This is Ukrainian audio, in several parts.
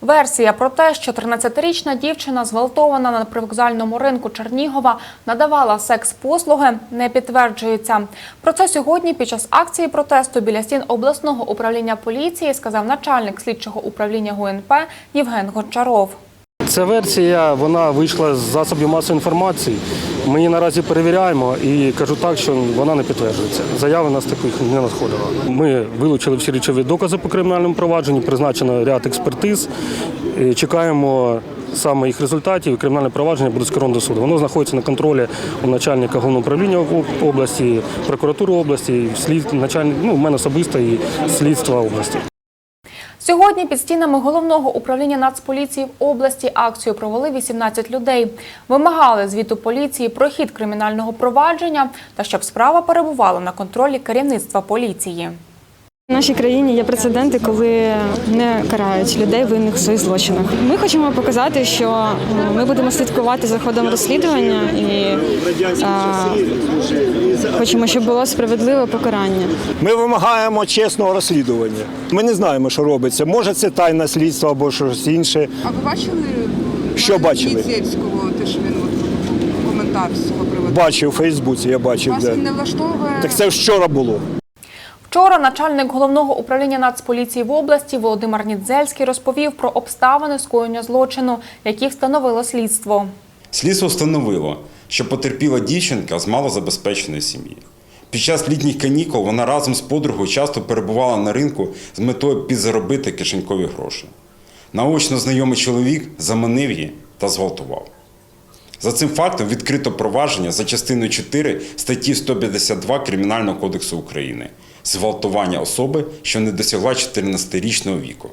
Версія про те, що 13-річна дівчина, зґвалтована на привокзальному ринку Чернігова, надавала секс-послуги, не підтверджується. Про це сьогодні під час акції протесту біля стін обласного управління поліції сказав начальник слідчого управління ГУНП Євген Гончаров. Ця версія вона вийшла з засобів масової інформації. Ми її наразі перевіряємо і кажу так, що вона не підтверджується. Заяви нас таких не надходило. Ми вилучили всі речові докази по кримінальному провадженню, призначено ряд експертиз. І Чекаємо саме їх результатів. і Кримінальне провадження буде скеровано до суду. Воно знаходиться на контролі у начальника головного управління області, прокуратури області, слід начальник, ну, в мене особисто і слідства області. Сьогодні під стінами головного управління Нацполіції в області акцію провели 18 людей. Вимагали звіту поліції про хід кримінального провадження та щоб справа перебувала на контролі керівництва поліції. В нашій країні є прецеденти, коли не карають людей винних в своїх злочинах. Ми хочемо показати, що ми будемо слідкувати за ходом розслідування і хочемо, щоб було справедливе покарання. Ми вимагаємо чесного розслідування. Ми не знаємо, що робиться. Може, це тайне слідство або щось інше. А ви бачили Що на бачили? Ніцельського, те, що він от коментар з цього приводу? Бачив у Фейсбуці, я бачив. Вас він не влаштовує? Так це вчора було. Вчора начальник головного управління Нацполіції в області Володимир Нідзельський розповів про обставини скоєння злочину, які встановило слідство. Слідство встановило, що потерпіла дівчинка з малозабезпеченої сім'ї. Під час літніх канікул вона разом з подругою часто перебувала на ринку з метою підзаробити кишенькові гроші. Наочно знайомий чоловік заманив її та зґвалтував. За цим фактом відкрито провадження за частиною 4 статті 152 Кримінального кодексу України зґвалтування особи, що не досягла 14-річного віку.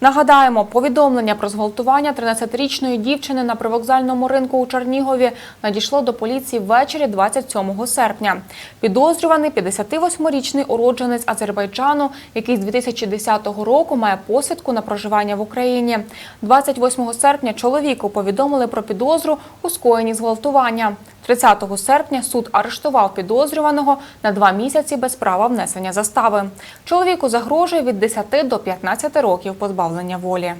Нагадаємо, повідомлення про зґвалтування 13-річної дівчини на привокзальному ринку у Чернігові надійшло до поліції ввечері 27 серпня. Підозрюваний 58-річний уродженець Азербайджану, який з 2010 року має посвідку на проживання в Україні. 28 серпня чоловіку повідомили про підозру у скоєнні зґвалтування. 30 серпня суд арештував підозрюваного на два місяці без права внесення застави. Чоловіку загрожує від 10 до 15 років позбавлення волі.